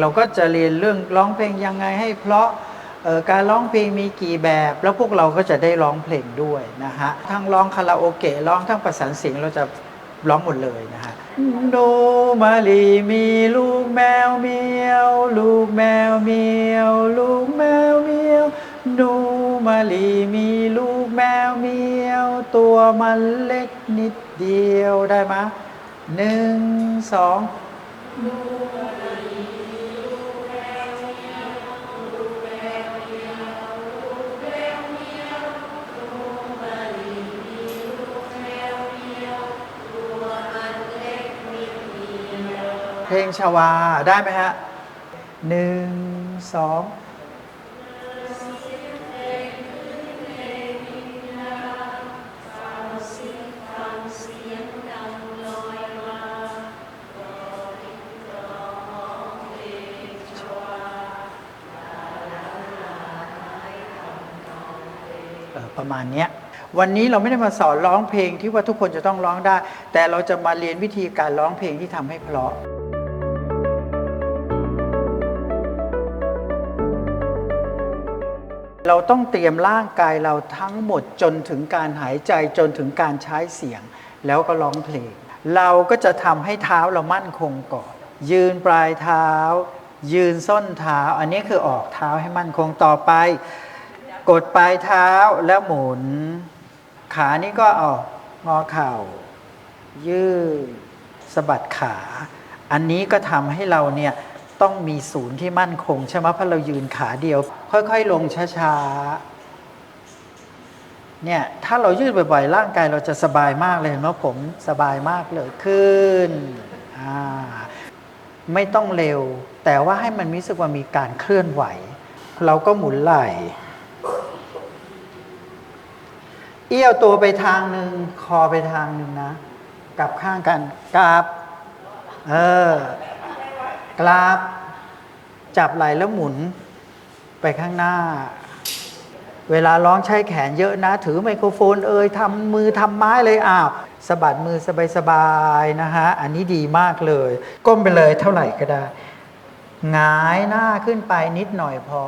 เราก็จะเรียนเรื่องร้องเพลงยังไงให้เพราะการร้องเพลงมีกี่แบบ แล้วพวกเราก็จะได้ร้องเพลงด้วยนะฮะทั้งร้องคาราโอเกะร้องทั้งประสานเสียงเราจะร้องหมดเลยนะฮะโดมาลีมีลูกแมวเมียว ลูกแมวเมียว ลูกแมวเมียวโดมาลีมีลูกแมวเมียว ตัวมันเล็กนิดเดียวได้ไหมหนึ่งสอง เพลงชาวาได้ไหมฮะหนึ่งสองประมาณเนี้ยวันนี้เราไม่ได้มาสอนร้องเพลงที่ว่าทุกคนจะต้องร้องได้ แต่เราจะมาเรียนวิธีการร้องเพลงที่ทำให้เพราะ เราต้องเตรียมร่างกายเราทั้งหมดจนถึงการหายใจจนถึงการใช้เสียง แล้วก็ร้องเพลง เราก็จะทำให้เท้าเรามั่นคงก่อน ยืนปลายเท้า ยืนส้นเท้า อันนี้คือออกเท้าให้มั่นคงต่อไป กดปลายเท้าแล้วหมุน ขานี่ก็ออกงอเข่า ยืดสะบัดขา อันนี้ก็ทำให้เราเนี่ย ต้องมีศูนย์ที่มั่นคงใช่ไหมเพราะเรายืนขาเดียว ค่อยๆ ลงช้าๆเนี่ยถ้าเรายืดบ่อยๆร่างกายเราจะสบายมากเลยเห็นไหมผมสบายมากเลยขึ้นไม่ต้องเร็ว แต่ว่าให้มันมีรู้สึกว่ามีการเคลื่อนไหว เราก็หมุนไหล่เอี้ยวตัวไปทางหนึ่งคอไปทางหนึ่งนะ กลับข้างกันกราบเออ กราบ จับไหล่แล้วหมุนไปข้างหน้า เวลาร้องใช้แขนเยอะนะ ถือไมโครโฟนเอ่ยทำมือทำไม้เลยอ้าวสะบัดมือสบายๆนะฮะ อันนี้ดีมากเลย ก้มไปเลยเท่าไหร่ก็ได้หงายหน้าขึ้นไปนิดหน่อยพอ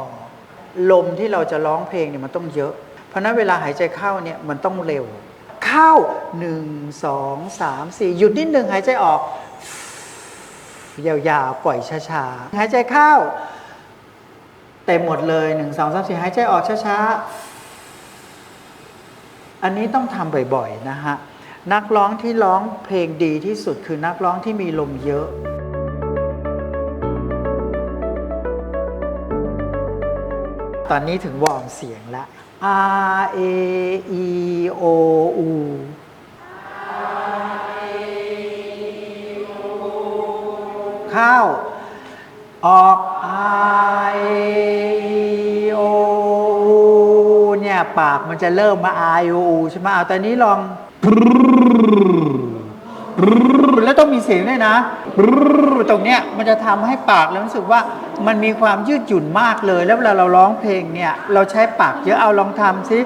ลมที่เราจะร้องเพลงเนี่ยมันต้องเยอะ เพราะฉะนั้นเวลาหายใจเข้าเนี่ยมันต้องเร็ว เข้า1 2 3 4หยุดนิดหนึ่งหายใจออก ยาวๆ ปล่อยช้าๆ หายใจเข้า เต็มหมดเลย1 2 3 4หายใจออกช้าๆ อันนี้ต้องทำบ่อยๆ นะฮะ นักร้องที่ร้องเพลงดีที่สุดคือนักร้องที่มีลมเยอะตอนนี้ถึงวอร์มเสียงล้ว R A E O U เข้า ออก I O U เนี่ยปากมันจะเริ่มมา I O U ใช่ไหมเอาตอนนี้ลองแล้วต้องมีเสียงด้วยนะ ตรงเนี้ยมันจะทำให้ปากเรารู้สึกว่ามันมีความยืดหยุ่นมากเลย แล้วเวลาเราร้องเพลงเนี่ย เราใช้ปากเยอะเอาลองทำสิ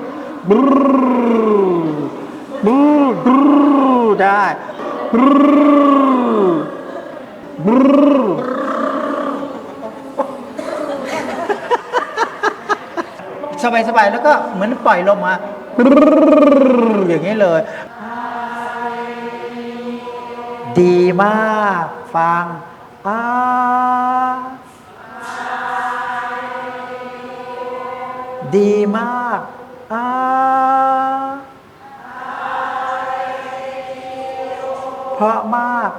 ได้ บรสบายๆแล้วก็เหมือนปล่อยลมมาอย่างนี้เลย ดีมากฟังอาดีมากอาเพราะมาก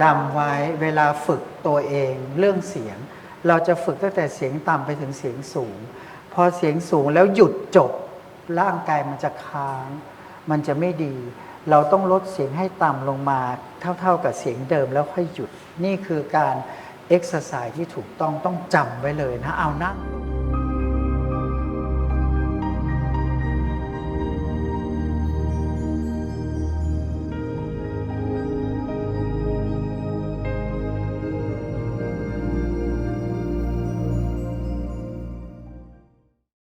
จำไว้เวลาฝึกตัวเองเรื่องเสียง เราจะฝึกตั้งแต่เสียงต่ำไปถึงเสียงสูง พอเสียงสูงแล้วหยุดจบ ร่างกายมันจะค้าง มันจะไม่ดี เราต้องลดเสียงให้ต่ำลงมาเท่า ๆกับเสียงเดิมแล้วค่อยหยุด นี่คือการเอ็กซ์ไซส์ที่ถูกต้องต้องจำไว้เลยนะเอานั่งลง